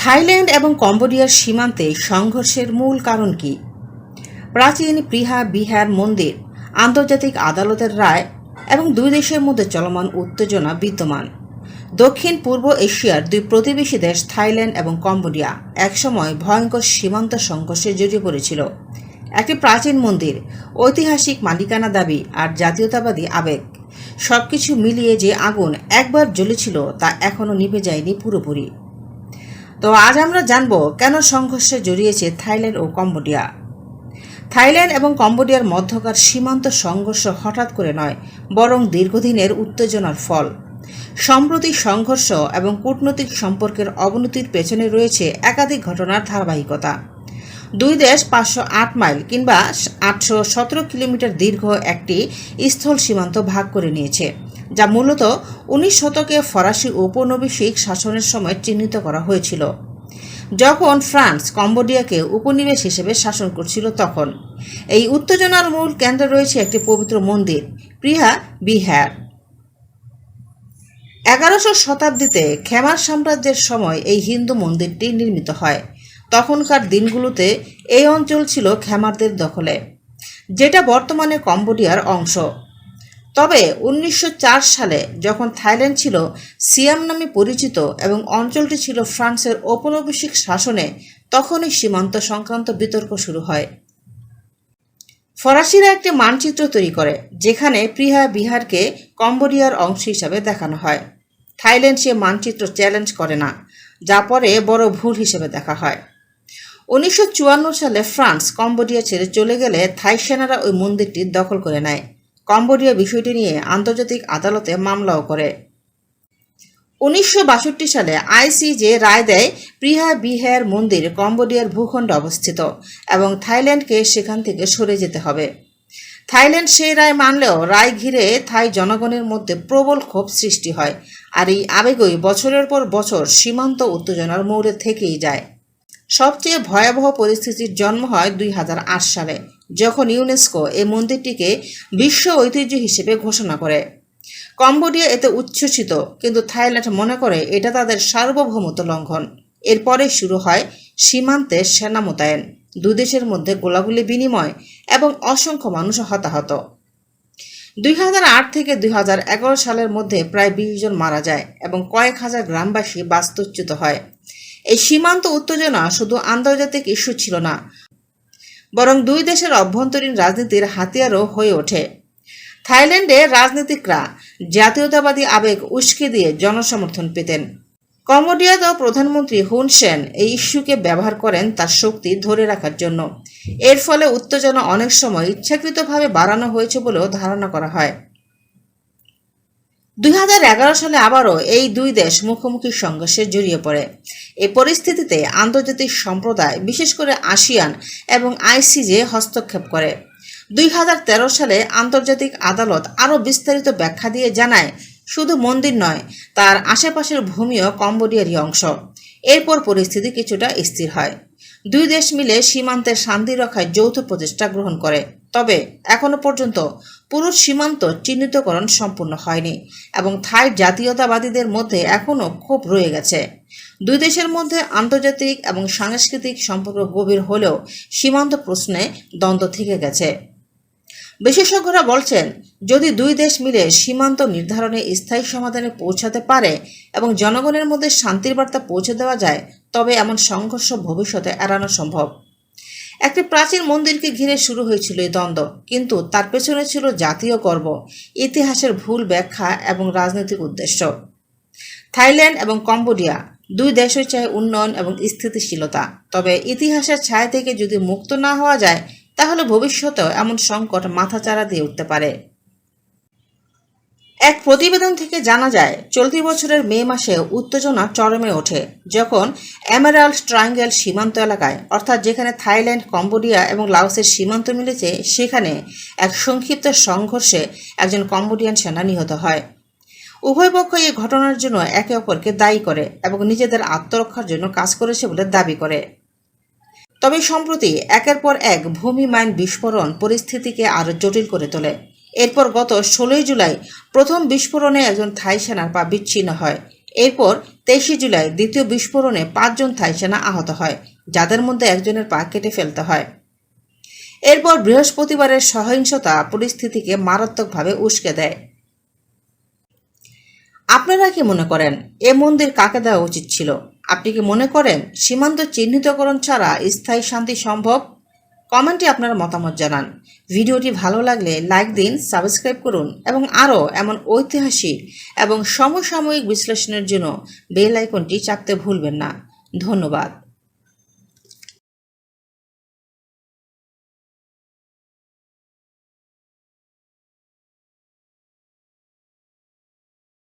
Thailand এবং কম্বোডিয়ার সীমান্তে সংঘর্ষের মূল কারণ কি? প্রাচীন প্রিহা বিহার মন্দির, আন্তর্জাতিক আদালতের রায় এবং দুই দেশের মধ্যে চলমান উত্তেজনা বিদ্যমান। দক্ষিণ পূর্ব এশিয়ার দুই প্রতিবেশী দেশ থাইল্যান্ড এবং কম্বোডিয়া একসময় ভয়ঙ্কর সীমান্ত সংঘর্ষে জড়িয়ে পড়েছিল। একটি প্রাচীন মন্দির, ঐতিহাসিক মালিকানা দাবি আর জাতীয়তাবাদী আবেগ, সবকিছু মিলিয়ে যে আগুন একবার জ্বলেছিল তা এখনও নিভে যায়নি পুরোপুরি। তো আজ আমরা জানব কেন সংঘর্ষে জড়িয়েছে থাইল্যান্ড ও কম্বোডিয়া। থাইল্যান্ড এবং কম্বোডিয়ার মধ্যকার সীমান্ত সংঘর্ষ হঠাৎ করে নয়, বরং দীর্ঘদিনের উত্তেজনার ফল। সম্প্রতি সংঘর্ষ এবং কূটনৈতিক সম্পর্কের অবনতির পেছনে রয়েছে একাধিক ঘটনার ধারাবাহিকতা। দুই দেশ পাঁচশো আট মাইল কিংবা আটশো সতেরো কিলোমিটার দীর্ঘ একটি স্থল সীমান্ত ভাগ করে নিয়েছে, যা মূলত উনিশ শতকে ফরাসি ঔপনিবেশিক শাসনের সময় চিহ্নিত করা হয়েছিল। যখন ফ্রান্স কম্বোডিয়াকে উপনিবেশ হিসেবে শাসন করছিল তখন। এই উত্তেজনার মূল কেন্দ্রে রয়েছে একটি পবিত্র মন্দির প্রিহা বিহার। এগারোশো শতাব্দীতে খেমার সাম্রাজ্যের সময় এই হিন্দু মন্দিরটি নির্মিত হয়। তখনকার দিনগুলোতে এই অঞ্চল ছিল খেমারদের দখলে, যেটা বর্তমানে কম্বোডিয়ার অংশ। তবে উনিশশো চার সালে যখন থাইল্যান্ড ছিল সিয়াম নামে পরিচিত এবং অঞ্চলটি ছিল ফ্রান্সের ঔপনিবেশিক শাসনে, তখনই সীমান্ত সংক্রান্ত বিতর্ক শুরু হয়। ফরাসিরা একটি মানচিত্র তৈরি করে, যেখানে প্রিহা বিহারকে কম্বোডিয়ার অংশ হিসাবে দেখানো হয়। থাইল্যান্ড সে মানচিত্র চ্যালেঞ্জ করে না, যা পরে বড় ভুল হিসেবে দেখা হয়। উনিশশো চুয়ান্ন সালে ফ্রান্স কম্বোডিয়া ছেড়ে চলে গেলে থাই সেনারা ওই মন্দিরটি দখল করে নেয়। কম্বোডিয়া বিষয়টি নিয়ে আন্তর্জাতিক আদালতে মামলাও করে। উনিশশো বাষট্টি সালে আইসিজে রায় দেয় প্রিহা বিহার মন্দির কম্বোডিয়ার ভূখণ্ডে অবস্থিত এবং থাইল্যান্ডকে সেখান থেকে সরে যেতে হবে। থাইল্যান্ড সেই রায় মানলেও রায় ঘিরে থাই জনগণের মধ্যে প্রবল ক্ষোভ সৃষ্টি হয় আর এই আবেগই বছরের পর বছর সীমান্ত উত্তেজনার মোড়ে থেকেই যায়। সবচেয়ে ভয়াবহ পরিস্থিতির জন্ম হয় দুই হাজার আট সালে, যখন ইউনেস্কো এই মন্দিরটিকে বিশ্ব ঐতিহ্য হিসেবে ঘোষণা করে। কম্বোডিয়া এতে উচ্ছ্বসিত, কিন্তু থাইল্যান্ড মনে করে এটা তাদের সার্বভৌমত্ব লঙ্ঘন। এরপরে শুরু হয় সীমান্তে সেনা মোতায়েন দেশের মধ্যে গোলাগুলি বিনিময় এবং অসংখ্য মানুষ হতাহত। দুই হাজার আট থেকে দুই হাজার এগারো সালের মধ্যে প্রায় বিশ জন মারা যায় এবং কয়েক হাজার গ্রামবাসী বাস্তুচ্যুত হয়। এই সীমান্ত উত্তেজনা শুধু আন্তর্জাতিক ইস্যু ছিল না, বরং দুই দেশের অভ্যন্তরীণ রাজনীতির হাতিয়ারও হয়ে ওঠে। থাইল্যান্ডে রাজনীতিকরা জাতীয়তাবাদী আবেগ উস্কে দিয়ে জনসমর্থন পেতেন। কম্বোডিয়াতেও প্রধানমন্ত্রী হুন সেন এই ইস্যুকে ব্যবহার করেন তার শক্তি ধরে রাখার জন্য। এর ফলে উত্তেজনা অনেক সময় ইচ্ছাকৃতভাবে বাড়ানো হয়েছে বলেও ধারণা করা হয়। দুই হাজার এগারো সালে আবারও এই দুই দেশ মুখোমুখি সংঘর্ষে জড়িয়ে পড়ে। এই পরিস্থিতিতে আন্তর্জাতিক সম্প্রদায়, বিশেষ করে আসিয়ান এবং আইসিজে হস্তক্ষেপ করে। দুই হাজার তেরো সালে আন্তর্জাতিক আদালত আরও বিস্তারিত ব্যাখ্যা দিয়ে জানায়, শুধু মন্দির নয়, তার আশেপাশের ভূমিও কম্বোডিয়ারই অংশ। এরপর পরিস্থিতি কিছুটা স্থির হয়। দুই দেশ মিলে সীমান্তের শান্তি রক্ষায় যৌথ প্রচেষ্টা গ্রহণ করে। তবে এখনও পর্যন্ত পুরুষ সীমান্ত চিহ্নিতকরণ সম্পূর্ণ হয়নি এবং থাই জাতীয়তাবাদীদের মধ্যে এখনও ক্ষোভ রয়ে গেছে। দুই দেশের মধ্যে আন্তর্জাতিক এবং সাংস্কৃতিক সম্পর্ক গভীর হলেও সীমান্ত প্রশ্নে দ্বন্দ্ব থেকে গেছে। বিশেষজ্ঞরা বলছেন, যদি দুই দেশ মিলে সীমান্ত নির্ধারণে স্থায়ী সমাধানে পৌঁছাতে পারে এবং জনগণের মধ্যে শান্তির বার্তা পৌঁছে দেওয়া যায়, তবে এমন সংঘর্ষ ভবিষ্যতে এড়ানো সম্ভব। একটি প্রাচীন মন্দিরকে ঘিরে শুরু হয়েছিল এই দ্বন্দ্ব, কিন্তু তার পেছনে ছিল জাতীয় গর্ব, ইতিহাসের ভুল ব্যাখ্যা এবং রাজনৈতিক উদ্দেশ্য। থাইল্যান্ড এবং কম্বোডিয়া দুই দেশই চায় উন্নয়ন এবং স্থিতিশীলতা। তবে ইতিহাসের ছায়া থেকে যদি মুক্ত না হওয়া যায়, তাহলে ভবিষ্যতেও এমন সংকট মাথাচাড়া দিয়ে উঠতে পারে। এক প্রতিবেদন থেকে জানা যায়, চলতি বছরের মে মাসে উত্তেজনা চরমে ওঠে, যখন এমারাল্ড ট্রায়াঙ্গেল সীমান্ত এলাকায়, অর্থাৎ যেখানে থাইল্যান্ড, কম্বোডিয়া এবং লাওসের সীমান্ত মিলেছে, সেখানে এক সংক্ষিপ্ত সংঘর্ষে একজন কম্বোডিয়ান সেনা নিহত হয়। উভয় পক্ষ এই ঘটনার জন্য একে অপরকে দায়ী করে এবং নিজেদের আত্মরক্ষার জন্য কাজ করেছে বলে দাবি করে। তবে সম্প্রতি একের পর এক ভূমি মাইন বিস্ফোরণ পরিস্থিতিকে আরও জটিল করে তোলে। এরপর গত ষোলোই জুলাই প্রথম বিস্ফোরণে একজন থাই সেনার পা বিচ্ছিন্ন হয়। এরপর তেইশে জুলাই দ্বিতীয় বিস্ফোরণে পাঁচজন থাই সেনা আহত হয়, যাদের মধ্যে একজনের পা কেটে ফেলতে হয়। এরপর বৃহস্পতিবারের সহিংসতা পরিস্থিতিকে মারাত্মকভাবে উস্কে দেয়। আপনারা কি মনে করেন, এ মন্দির কাকে দেওয়া উচিত ছিল? আপনি কি মনে করেন, সীমান্ত চিহ্নিতকরণ ছাড়া স্থায়ী শান্তি সম্ভব? কমেন্টে আপনার মতামত জানান। ভিডিওটি ভালো লাগলে লাইক দিন, সাবস্ক্রাইব করুন এবং আরও এমন ঐতিহাসিক এবং সমসাময়িক বিশ্লেষণের জন্য বেল আইকনটি চাপতে ভুলবেন না। ধন্যবাদ।